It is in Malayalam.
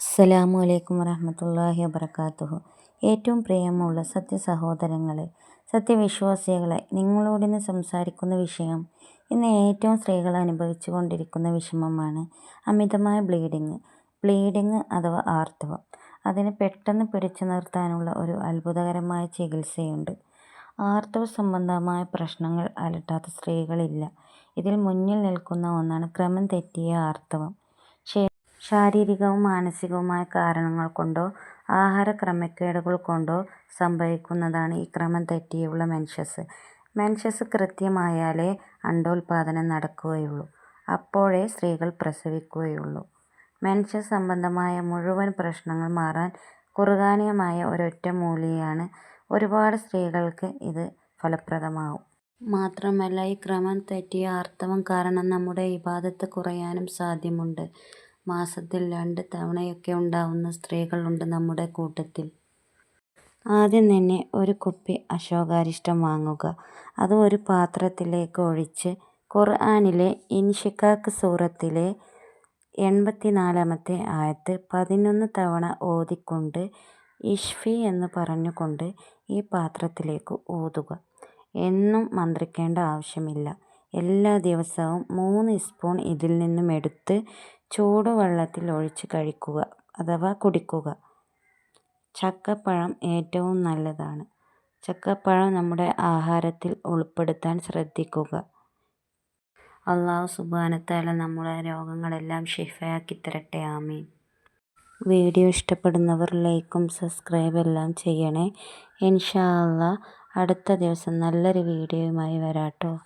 അസ്സലാമു അലൈക്കും വറഹമത്തല്ലാഹി വബർക്കാത്തുഹു ഏറ്റവും പ്രിയമുള്ള സത്യസഹോദരങ്ങളെ സത്യവിശ്വാസികളെ നിങ്ങളോട് ഇന്ന് സംസാരിക്കുന്ന വിഷയം ഇന്ന് ഏറ്റവും സ്ത്രീകൾ അനുഭവിച്ചു കൊണ്ടിരിക്കുന്ന വിഷമമാണ് അമിതമായ ബ്ലീഡിങ്. ബ്ലീഡിങ് അഥവാ ആർത്തവം. അതിനെ പെട്ടെന്ന് പിടിച്ചു നിർത്താനുള്ള ഒരു അത്ഭുതകരമായ ചികിത്സയുണ്ട്. ആർത്തവ സംബന്ധമായ പ്രശ്നങ്ങൾ അലട്ടാത്ത സ്ത്രീകളില്ല. ഇതിൽ മുന്നിൽ നിൽക്കുന്ന ഒന്നാണ് ക്രമം തെറ്റിയ ആർത്തവം. ശാരീരികവും മാനസികവുമായ കാരണങ്ങൾ കൊണ്ടോ ആഹാര ക്രമക്കേടുകൾ കൊണ്ടോ സംഭവിക്കുന്നതാണ് ഈ ക്രമം തെറ്റിയുള്ള മെൻഷസ്. മെൻഷസ് കൃത്യമായാലേ അണ്ഡോത്പാദനം നടക്കുകയുള്ളൂ. അപ്പോഴേ സ്ത്രീകൾ പ്രസവിക്കുകയുള്ളൂ. മെൻഷസ് സംബന്ധമായ മുഴുവൻ പ്രശ്നങ്ങൾ മാറാൻ ഖുർആനികമായ ഒരൊറ്റമൂലിയാണ്. ഒരുപാട് സ്ത്രീകൾക്ക് ഇത് ഫലപ്രദമാവും. മാത്രമല്ല ഈ ക്രമം തെറ്റിയ ആർത്തവം കാരണം നമ്മുടെ ഇബാദത്ത് കുറയാനും സാധ്യതയുണ്ട്. മാസത്തിൽ രണ്ട് തവണയൊക്കെ ഉണ്ടാവുന്ന സ്ത്രീകളുണ്ട് നമ്മുടെ കൂട്ടത്തിൽ. ആദ്യം തന്നെ ഒരു കുപ്പി അശോകാരിഷ്ടം വാങ്ങുക. അത് ഒരു പാത്രത്തിലേക്ക് ഒഴിച്ച് ഖുർആാനിലെ ഇൻഷിക്കാക്ക് സൂറത്തിലെ എൺപത്തിനാലാമത്തെ ആയത്ത് പതിനൊന്ന് തവണ ഓതിക്കൊണ്ട് ഇഷ്ഫി എന്ന് പറഞ്ഞുകൊണ്ട് ഈ പാത്രത്തിലേക്ക് ഓതുക എന്നും മന്ത്രിക്കേണ്ട ആവശ്യമില്ല. എല്ലാ ദിവസവും മൂന്ന് സ്പൂൺ ഇതിൽ നിന്നും എടുത്ത് ചൂടുവെള്ളത്തിൽ ഒഴിച്ച് കഴിക്കുക അഥവാ കുടിക്കുക. ചക്കപ്പഴം ഏറ്റവും നല്ലതാണ്. ചക്കപ്പഴം നമ്മുടെ ആഹാരത്തിൽ ഉൾപ്പെടുത്താൻ ശ്രദ്ധിക്കുക. അള്ളാഹു സുബാനത്താല നമ്മുടെ രോഗങ്ങളെല്ലാം ഷിഫയാക്കി തരട്ടെ ആമീൻ. വീഡിയോ ഇഷ്ടപ്പെടുന്നവർ ലൈക്കും സബ്സ്ക്രൈബ് എല്ലാം ചെയ്യണേ. ഇൻഷാ അല്ലാഹ് അടുത്ത ദിവസം നല്ലൊരു വീഡിയോയുമായി വരാട്ടോ.